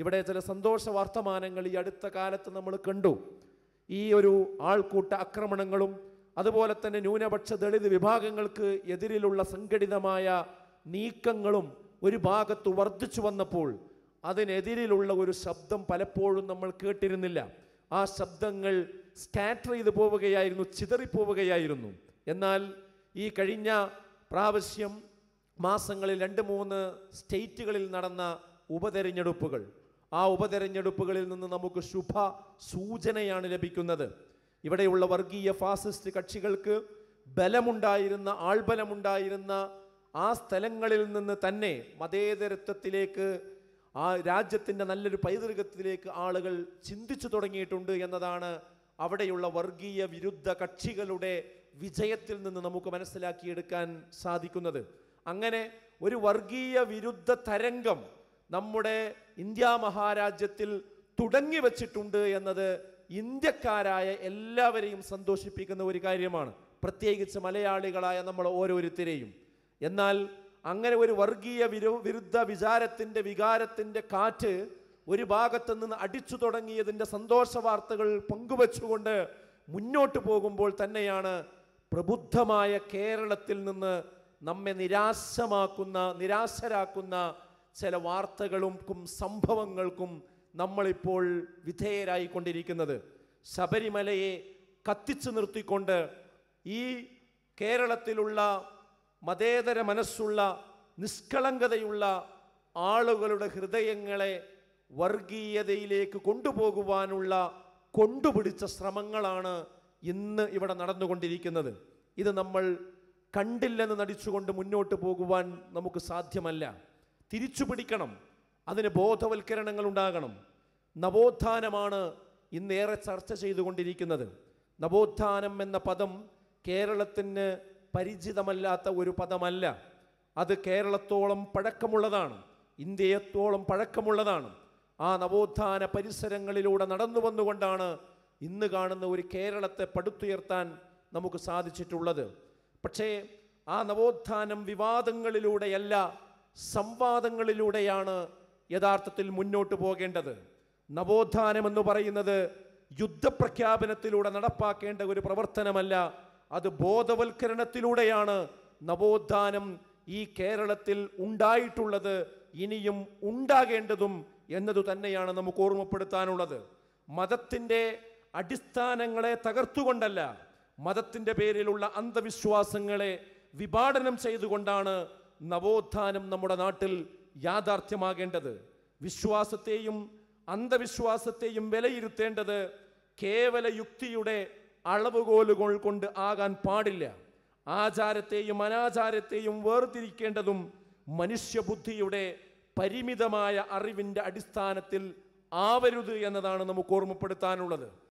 ഇവിടെ ചില സന്തോഷ വർത്തമാനങ്ങൾ ഈ അടുത്ത കാലത്ത് നമ്മൾ കണ്ടു. ഈ ഒരു ആൾക്കൂട്ട ആക്രമണങ്ങളും അതുപോലെ തന്നെ ന്യൂനപക്ഷ ദളിത് വിഭാഗങ്ങൾക്ക് എതിരിലുള്ള സംഘടിതമായ നീക്കങ്ങളും ഒരു ഭാഗത്ത് വർദ്ധിച്ചു വന്നപ്പോൾ അതിനെതിരിലുള്ള ഒരു ശബ്ദം പലപ്പോഴും നമ്മൾ കേട്ടിരുന്നില്ല. ആ ശബ്ദങ്ങൾ സ്കാറ്റർ ചെയ്തു പോവുകയായിരുന്നു ചിതറിപ്പോവുകയായിരുന്നു. എന്നാൽ ഈ കഴിഞ്ഞ പ്രാവശ്യം മാസങ്ങളിൽ രണ്ട് മൂന്ന് സ്റ്റേറ്റുകളിൽ നടന്ന ഉപതെരഞ്ഞെടുപ്പുകൾ ആ ഉപതെരഞ്ഞെടുപ്പുകളിൽ നിന്ന് നമുക്ക് ശുഭ സൂചനയാണ് ലഭിക്കുന്നത്. ഇവിടെയുള്ള വർഗീയ ഫാസിസ്റ്റ് കക്ഷികൾക്ക് ബലമുണ്ടായിരുന്ന ആൾബലമുണ്ടായിരുന്ന ആ സ്ഥലങ്ങളിൽ നിന്ന് തന്നെ മതേതരത്വത്തിലേക്ക് ആ രാജ്യത്തിന്റെ നല്ലൊരു പൈതൃകത്തിലേക്ക് ആളുകൾ ചിന്തിച്ചു തുടങ്ങിയിട്ടുണ്ട് എന്നതാണ് അവിടെയുള്ള വർഗീയ വിരുദ്ധ കക്ഷികളുടെ വിജയത്തിൽ നിന്ന് നമുക്ക് മനസ്സിലാക്കിയെടുക്കാൻ സാധിക്കുന്നത്. അങ്ങനെ ഒരു വർഗീയ വിരുദ്ധ തരംഗം നമ്മുടെ ഇന്ത്യ മഹാരാജ്യത്തിൽ തുടങ്ങി വച്ചിട്ടുണ്ട് എന്നത് ഇന്ത്യക്കാരായ എല്ലാവരെയും സന്തോഷിപ്പിക്കുന്ന ഒരു കാര്യമാണ്. പ്രത്യേകിച്ച് മലയാളികളായ നമ്മൾ ഓരോരുത്തരെയും. എന്നാൽ അങ്ങനെ ഒരു വർഗീയ വിരു വിരുദ്ധ വിചാരത്തിന്റെ വികാരത്തിന്റെ കാറ്റ് ഒരു ഭാഗത്ത് നിന്ന് അടിച്ചു തുടങ്ങിയതിന്റെ സന്തോഷ വാർത്തകൾ പങ്കുവച്ചുകൊണ്ട് മുന്നോട്ട് പോകുമ്പോൾ തന്നെയാണ് പ്രബുദ്ധമായ കേരളത്തിൽ നിന്ന് നമ്മെ നിരാശമാക്കുന്ന നിരാശരാക്കുന്ന ചില വാർത്തകൾക്കും സംഭവങ്ങൾക്കും നമ്മളിപ്പോൾ വിധേയരായിക്കൊണ്ടിരിക്കുന്നത്. ശബരിമലയെ കത്തിച്ചു നിർത്തിക്കൊണ്ട് ഈ കേരളത്തിലുള്ള മതേതര മനസ്സുള്ള നിഷ്കളങ്കതയുള്ള ആളുകളുടെ ഹൃദയങ്ങളെ വർഗീയതയിലേക്ക് കൊണ്ടുപോകുവാനുള്ള കൊണ്ടുപിടിച്ച ശ്രമങ്ങളാണ് ഇന്ന് ഇവിടെ നടന്നുകൊണ്ടിരിക്കുന്നത്. ഇത് നമ്മൾ കണ്ടില്ലെന്ന് നടിച്ചുകൊണ്ട് മുന്നോട്ട് പോകുവാൻ നമുക്ക് സാധ്യമല്ല. തിരിച്ചു പിടിക്കണം. അതിന് ബോധവൽക്കരണങ്ങൾ ഉണ്ടാകണം. നവോത്ഥാനമാണ് ഇന്നേറെ ചർച്ച ചെയ്തുകൊണ്ടിരിക്കുന്നത്. നവോത്ഥാനം എന്ന പദം കേരളത്തിന് പരിചിതമല്ലാത്ത ഒരു പദമല്ല. അത് കേരളത്തോളം പഴക്കമുള്ളതാണ്. ഇന്ത്യയത്തോളം പഴക്കമുള്ളതാണ്. ആ നവോത്ഥാന പരിസരങ്ങളിലൂടെ നടന്നു വന്നുകൊണ്ടാണ് ഇന്ന് കാണുന്ന ഒരു കേരളത്തെ പടുത്തുയർത്താൻ നമുക്ക് സാധിച്ചിട്ടുള്ളത്. പക്ഷേ ആ നവോത്ഥാനം വിവാദങ്ങളിലൂടെയല്ല സംവാദങ്ങളിലൂടെയാണ് യഥാർത്ഥത്തിൽ മുന്നോട്ട് പോകേണ്ടത്. നവോത്ഥാനം എന്ന് പറയുന്നത് യുദ്ധപ്രഖ്യാപനത്തിലൂടെ നടപ്പാക്കേണ്ട ഒരു പ്രവർത്തനമല്ല അത് ബോധവൽക്കരണത്തിലൂടെയാണ് നവോത്ഥാനം ഈ കേരളത്തിൽ ഉണ്ടായിട്ടുള്ളത് ഇനിയും ഉണ്ടാകേണ്ടതും എന്നതു തന്നെയാണ് നമുക്ക് ഓർമ്മപ്പെടുത്താനുള്ളത്. മതത്തിന്റെ അടിസ്ഥാനങ്ങളെ തകർത്തുകൊണ്ടല്ല മതത്തിന്റെ പേരിലുള്ള അന്ധവിശ്വാസങ്ങളെ വിഭാടനം ചെയ്തുകൊണ്ടാണ് നവോത്ഥാനം നമ്മുടെ നാട്ടിൽ യാഥാർത്ഥ്യമാകേണ്ടത്. വിശ്വാസത്തെയും അന്ധവിശ്വാസത്തെയും വിലയിരുത്തേണ്ടത് കേവല യുക്തിയുടെ അളവുകോലുകൾ കൊണ്ട് ആകാൻ പാടില്ല. ആചാരത്തെയും അനാചാരത്തെയും വേർതിരിക്കേണ്ടതും മനുഷ്യബുദ്ധിയുടെ പരിമിതമായ അറിവിന്റെ അടിസ്ഥാനത്തിൽ ആവരുത് എന്നതാണ് നമുക്ക് ഓർമ്മപ്പെടുത്താനുള്ളത്.